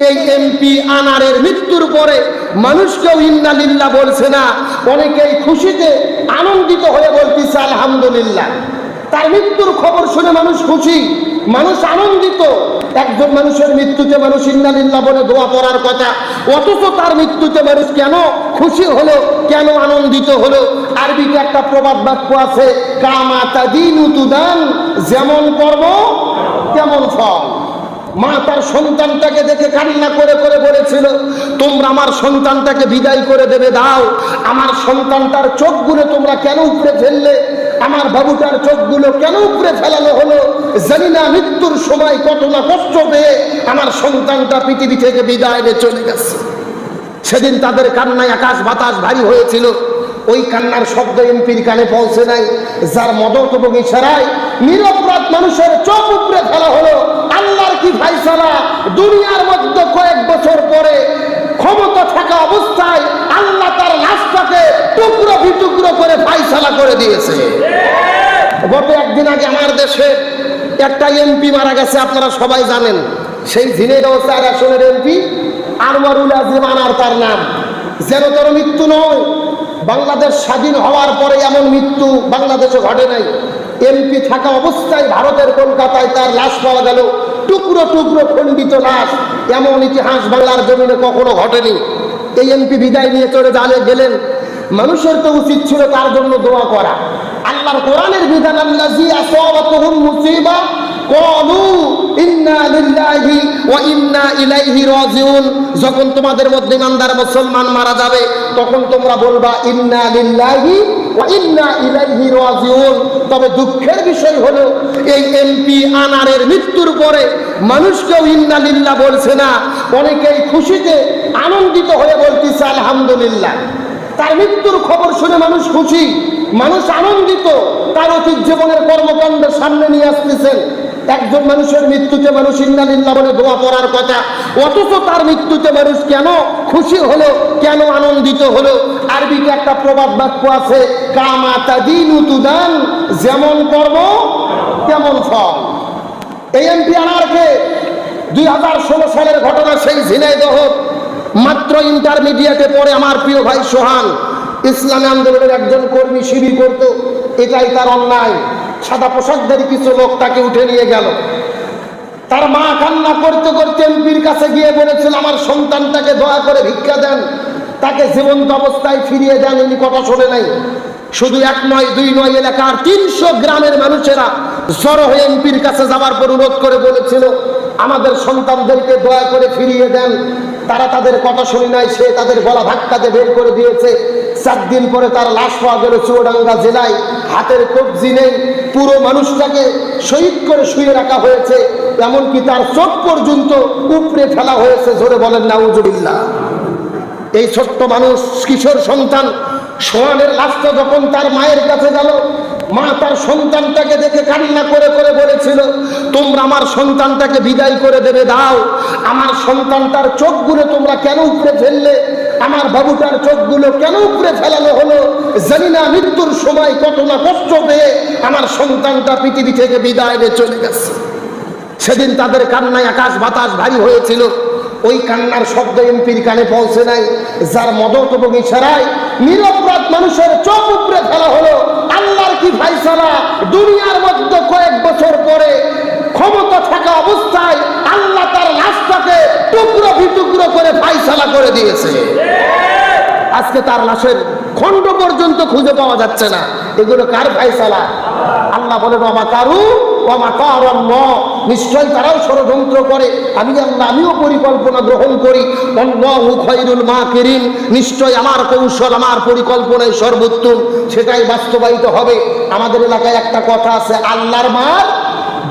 এই এমপি আনারের মৃত্যুর পরে মানুষ কেউ ইন্নালিল্লাহ বলছে না। অনেকেই খুশিতে আনন্দিত হয়ে বলতেছে, আলহামদুলিল্লাহ। তার মৃত্যুর খবর শুনে মানুষ খুশি। মানুষ আনন্দিত। একজন মানুষের মৃত্যুতে মানুষ ইন্নালিল্লাহ বলে দোয়া পড়ার কথা। অথচ তার মৃত্যুতে মানুষ কেন খুশি হলো, কেন আনন্দিত হলো? আরবিতে একটা প্রবাদ বাক্য আছে কামাতা উতুদান যেমন কর্ম, তেমন ফল। মা তার সন্তানটাকে দেখে কান্না করে করে বলেছিল, তোমরা আমার সন্তানটাকে বিদায় করে দেবে, দাও। আমার সন্তানটার চোখগুলো তোমরা কেন উপরে ফেললে? আমার বাবুটার চোখগুলো কেন উপরে ফেলানো হলো? জানি না মৃত্যুর সময় কত না কষ্ট পেয়ে আমার সন্তানটা পৃথিবী থেকে বিদায় নিয়ে চলে গেছে। সেদিন তাদের কান্নায় আকাশ বাতাস ভারী হয়েছিল। ওই কান্নার শব্দ এমপির কানে পৌঁছে নাই। যার মদত এবং ইশারায় নিরপরাধ মানুষের চোখ উপরে ফেলা হলো। দুনিয়ার মধ্যে কয়েক বছর পরে ক্ষমতা থাকা অবস্থায় আল্লাহ তার লাশটাকে টুকরো বিটুকরো করে ফাইসালা করে দিয়েছে। গত একদিন আগে আমার দেশে একটা এমপি মারা গেছে, আপনারা সবাই জানেন। সেই ঝিনেগাঁও চার আসনের এমপি আনোয়ারুল আজিম আনার তার নাম। যেন তোর মৃত্যু নয়, বাংলাদেশ স্বাধীন হওয়ার পরে এমন মৃত্যু বাংলাদেশে ঘটে নাই। এমপি থাকা অবস্থায় ভারতের কলকাতায় তার লাশ পাওয়া গেল। টুকরো টুকরো খণ্ডিত লাশ এমন ইতিহাস বাংলার জমিনে কখনো ঘটেনি। এই এমপি বিদায় নিয়ে চলে জালে গেলেন। মানুষের তো উচিত ছিল তার জন্য দোয়া করা। আল্লাহর কোরআনের বিধান আল্লাজি আসাবাতুহুম যখন তোমাদের মধ্যে ইমানদার মুসলমান মারা যাবে, তখন তোমরা বলবা, ইন্না লিল্লাহি তবে দুঃখের বিষয় হলো, এই এমপি আনারের মৃত্যুর পরে মানুষ কেউ ইন্না লিল্লাহ বলছে না। অনেকেই খুশিতে আনন্দিত হয়ে বলতেছে, আলহামদুলিল্লাহ। তার মৃত্যুর খবর শুনে মানুষ খুশি, মানুষ আনন্দিত। তার অতীত জীবনের কর্মকাণ্ড সামনে নিয়ে আসতেছেন। একজন মানুষের মৃত্যুতে মানুষ ইন্দালিল্লা বলে দোয়া পড়ার কথা। অথচ তার মৃত্যুতে মানুষ কেন খুশি হলো, কেন আনন্দিত হলো? আরবিতে একটা প্রবাদ বাক্য আছে, কামা তাদিন উতুদান যেমন কর্ম, তেমন ফল। এই এমপি আনারকে দুই হাজার ষোলো সালের ঘটনা সেই ঝিনাইদহ মাত্র ইন্টারমিডিয়েটে পড়ে আমার প্রিয় ভাই সোহান। ইসলামী আন্দোলনের একজন কর্মী শিবির করত, এটাই তার অন্যায়। সাদা পোশাকধারী কিছু লোক তাকে উঠে নিয়ে গেল। তার মা কান্না করতে করতে এমপির কাছে গিয়ে বলেছিল, আমার সন্তানটাকে দয়া করে ভিক্ষা দেন। তাকে জীবন্ত অবস্থায় ফিরিয়ে দেন, ইনি কথা শোনে নাই। শুধু এক নয়, দুই নয় এলাকার তিনশো গ্রামের মানুষেরা জড়ো হয়ে এমপির কাছে যাওয়ার পর অনুরোধ করে বলেছিল, আমাদের সন্তানদেরকে দয়া করে ফিরিয়ে দেন। তারা তাদের কথা শুনি নাই, সে তাদের গলা ধাক্কাতে বের করে দিয়েছে। চার দিন পরে তার লাশ পাওয়া গেল চুয়াডাঙ্গা জেলায়। হাতের কবজি নেই, পুরো মানুষটাকে শহীদ করে শুয়ে রাখা হয়েছে। এমনকি তার চোখ পর্যন্ত উপরে ফেলা হয়েছে, জোরে বলেন নাউজুবিল্লা এই ছোট্ট মানুষ কিশোর সন্তান সোয়ানের লাশটা যখন তার মায়ের কাছে গেল, মা তার সন্তানটাকে দেখে কান্না করে করে বলেছিল, তোমরা আমার সন্তানটাকে বিদায় করে দেবে, দাও। আমার সন্তানটার চোখগুলো তোমরা কেন উপরে ফেললে? আমার বাবুটার চোখগুলো কেন উপরে ফেলানো হলো? জানি না মৃত্যুর সময় কত না কষ্ট পেয়ে আমার সন্তানটা পৃথিবী থেকে বিদায় নিয়ে চলে গেছে। সেদিন তাদের কান্নায় আকাশ বাতাস ভারী হয়েছিল। ওই কান্নার শব্দ এমপির কানে পৌঁছে নাই। যার মদত এবং ইশারায় নিরপরাধ মানুষের চোখ উপরে ফেলা হলো। আল্লাহর কি ফাইসালা দুনিয়ার মধ্যে কয়েক বছর পরে ক্ষমতা থাকা অবস্থায় আল্লাহ তার লাশটাকে টুকরো বিটুকরো করে ফাইসালা করে দিয়েছে। আজকে তার লাশের খণ্ড পর্যন্ত খুঁজে পাওয়া যাচ্ছে না। এগুলো কার ফাইসালা আল্লাহ বলে বাবা কারু বাবা কারণ নিশ্চয় তারাও ষড়যন্ত্র করে। আমি আমিও পরিকল্পনা গ্রহণ করি। খৈরুল মা কিরিন নিশ্চয় আমার কৌশল, আমার পরিকল্পনায় সর্বোত্তম। সেটাই বাস্তবায়িত হবে। আমাদের এলাকায় একটা কথা আছে, আল্লাহর মার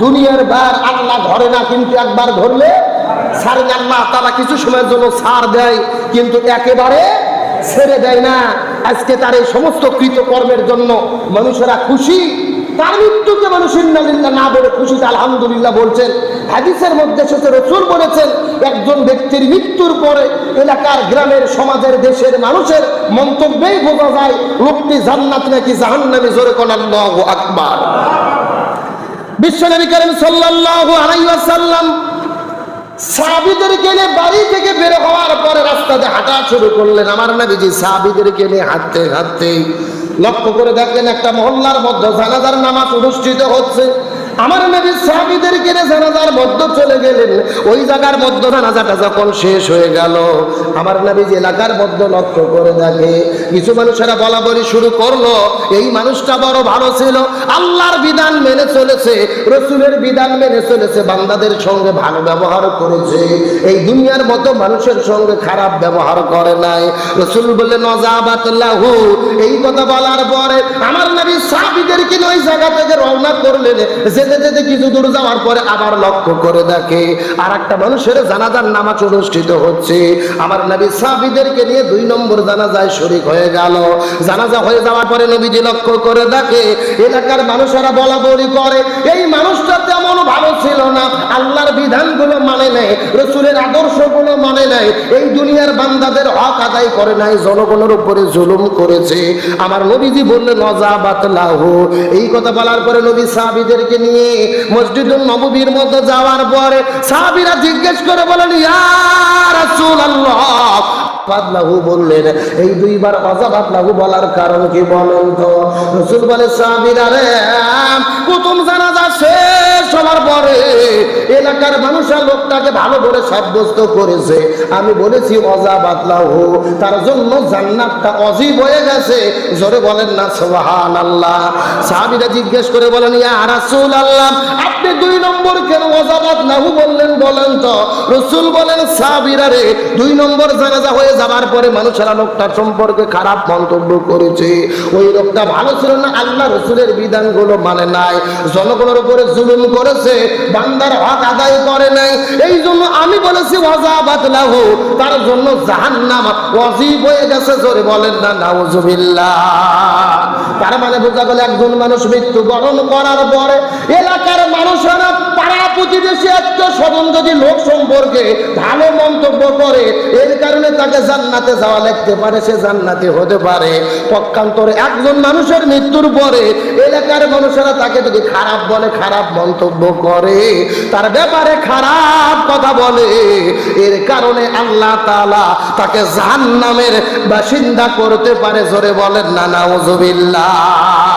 দুনিয়ার বার আল্লাহ ধরে না, কিন্তু একবার ধরলে না, আল্লাহ তারা কিছু সময়ের জন্য ছাড় দেয়, কিন্তু একেবারে ছেড়ে দেয় না। আজকে তার এই সমস্ত কৃতকর্মের জন্য মানুষেরা খুশি। তার মৃত্যুকে মানুষ না বলে আলহামদুলিল্লাহ বলছেন। হাদিসের মধ্যে রসুল বলেছেন, একজন ব্যক্তির মৃত্যুর পরে এলাকার গ্রামের সমাজের দেশের মানুষের মন্তব্যেই বোঝা যায়, লোকটি জান্নাত নাকি জাহান্নামে, জোরে আকবার। বিশ্বনবী সাল্লাল্লাহু বাড়ি থেকে বের হওয়ার পরে রাস্তাতে হাঁটা শুরু করলেন। আমার হাঁটতে হাঁটতে লক্ষ্য করে দেখলেন একটা মহল্লার মধ্যে জানাজার নামাজ অনুষ্ঠিত হচ্ছে। আমার নবী সাহাবিদেরকে নিয়ে জানাজার মধ্যে চলে গেলেন। ওই জায়গার মধ্যে জানাজাটা যখন শেষ হয়ে গেল, আমার নবী যে এলাকার মধ্যে লক্ষ্য করে দেখে কিছু মানুষেরা বলা বলি শুরু করল, এই মানুষটা বড় ভালো ছিল, আল্লাহর বিধান মেনে চলেছে, রসুলের বিধান মেনে চলেছে, বান্দাদের সঙ্গে ভালো ব্যবহার করেছে, এই দুনিয়ার মতো মানুষের সঙ্গে খারাপ ব্যবহার করে নাই। রসুল বললেন নজাবাতুল্লাহু এই কথা বলার পরে আমার নবী সাহাবীদেরকে ওই জায়গা থেকে রওনা করলেন যেতে যেতে কিছু দূর যাওয়ার পরে আবার লক্ষ্য করে দেখে আর একটা মানুষের জানাজার নামাজ অনুষ্ঠিত হচ্ছে। আমার নবী সাহাবীদেরকে নিয়ে দুই নম্বর জানাজায় শরিক হয়ে গেল। জানাজা হয়ে যাওয়ার পরে নবীজি লক্ষ্য করে দেখে এলাকার মানুষেরা বলা বলি করে, এই মানুষটা তেমন ভালো ছিল না। আল্লাহর বিধানগুলো মানে নেয় রসুলের আদর্শগুলো মানে নেয় এই দুনিয়ার বান্দাদের হক আদায় করে নাই, জনগণের উপরে জুলুম করেছে। আমার নবীজি বললেন, নজাবাত লাহু। এই কথা বলার পরে নবী সাহাবীদেরকে নিয়ে মসজিদুল নববীর মধ্যে যাওয়ার পরে সাহাবীরা জিজ্ঞেস করে বলেন, ইয়া বললেন, এই দুইবার অজাবাদলাহু বলার কারণ কি বলেন তো? রসুল বলে, সাহাবিরা রে প্রথম জানাজা শেষ হওয়ার পরে এলাকার মানুষের লোকটাকে ভালো করে সাব্যস্ত করেছে। আমি বলেছি অজাবাদলাহু তার জন্য জান্নাতটা অজীব হয়ে গেছে। জোরে বলেন না, সুবহানাল্লাহ। সাহাবীরা জিজ্ঞেস করে বলেন, ইয়া রাসূলুল্লাহ, আপনি দুই নম্বর কেন অজাবাদলাহু বললেন বলেন তো? রসুল বলেন, সাহাবীরা রে, দুই নম্বর জানাজা হয়ে যাবার পরে মানুষেরা লোকটার সম্পর্কে খারাপ মন্তব্য করেছে। ওই লোকটা ভালো ছিল না, আল্লাহ রসুলের বিধানগুলো মানে নাই। জনগণের উপরে জুলুম করেছে। বান্দার হক আদায় করে নাই। এই জন্য আমি বলেছি, ওয়াজাবাত লাহু। তার জন্য জাহান্নাম ওয়াজিব হয়ে গেছে, জোরে বলেন না, নাউজুবিল্লাহ। তার মানে বোঝা গেল, একজন মানুষ মৃত্যুবরণ করার পরে এলাকার মানুষেরা পাড়া প্রতিবেশী আত্মীয় স্বজন যদি লোক সম্পর্কে ভালো মন্তব্য করে, এর কারণে তাকে জান্নাতে যাওয়া লাগতে পারে, সে জান্নাতে হতে পারে। পক্ষান্তরে একজন মানুষের মৃত্যুর পরে এলাকার মানুষেরা তাকে যদি খারাপ বলে, খারাপ মন্তব্য করে, তার ব্যাপারে খারাপ কথা বলে। এর কারণে আল্লাহ তালা তাকে জাহান্নামের বাসিন্দা করতে পারে। জোরে বলেন, না নাউজুবিল্লাহ